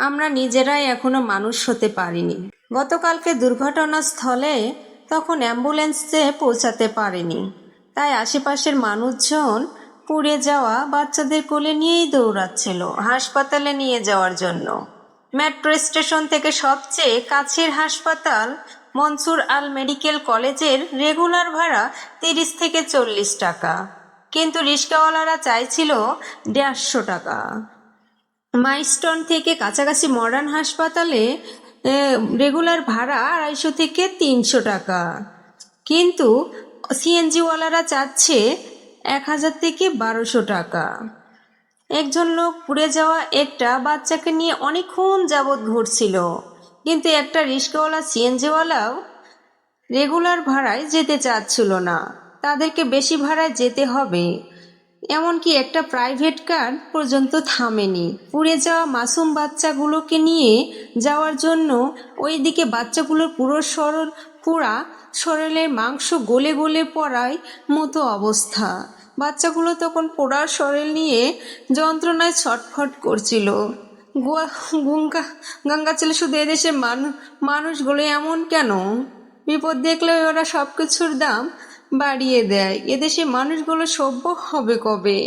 আমরা নিজেরাই এখনও মানুষ হতে পারিনি। গতকালকে দুর্ঘটনাস্থলে তখন অ্যাম্বুলেন্সে পৌঁছাতে পারেনি। তাই আশেপাশের মানুষজন পুড়ে যাওয়া বাচ্চাদের কোলে নিয়েই দৌড়াচ্ছিল হাসপাতালে নিয়ে যাওয়ার জন্য। মেট্রো স্টেশন থেকে সবচেয়ে কাছের হাসপাতাল মনসুর আল মেডিকেল কলেজের রেগুলার ভাড়া তিরিশ থেকে চল্লিশ টাকা। কিন্তু রিক্সাওয়ালারা চাইছিল দেড়শো টাকা। মাইস্টন থেকে কাছাকাছি মডার্ন হাসপাতালে রেগুলার ভাড়া আড়াইশো থেকে তিনশো টাকা। কিন্তু সিএনজিওয়ালারা চাচ্ছে এক হাজার থেকে বারোশো টাকা। একজন লোক পুড়ে যাওয়া একটা বাচ্চাকে নিয়ে অনেকক্ষণ যাবৎ ঘুরছিল। কিন্তু একটা রিক্সাওয়ালা সিএনজিওয়ালাও রেগুলার ভাড়ায় যেতে চাচ্ছিল না। তাদেরকে বেশি ভাড়ায় যেতে হবে। এমনকি একটা প্রাইভেট কার পর্যন্ত থামেনি। পুড়ে যাওয়া মাসুম বাচ্চাগুলোকে নিয়ে যাওয়ার জন্য ওইদিকে বাচ্চাগুলোর পুরো সরল পুরা শরীরের মাংস গলে গলে পড়ায় মতো অবস্থা। বাচ্চাগুলো তখন পোড়ার শরীর নিয়ে যন্ত্রণায় ছটফট করছিল। গোয়া, গঙ্গা গঙ্গা ছেলে শুধু এদেশের মানুষ মানুষগুলো এমন কেন? বিপদ দেখলে ওরা সব কিছুর দাম বাড়িয়ে দেয়। এদেশে মানুষগুলো সভ্য হবে কবে?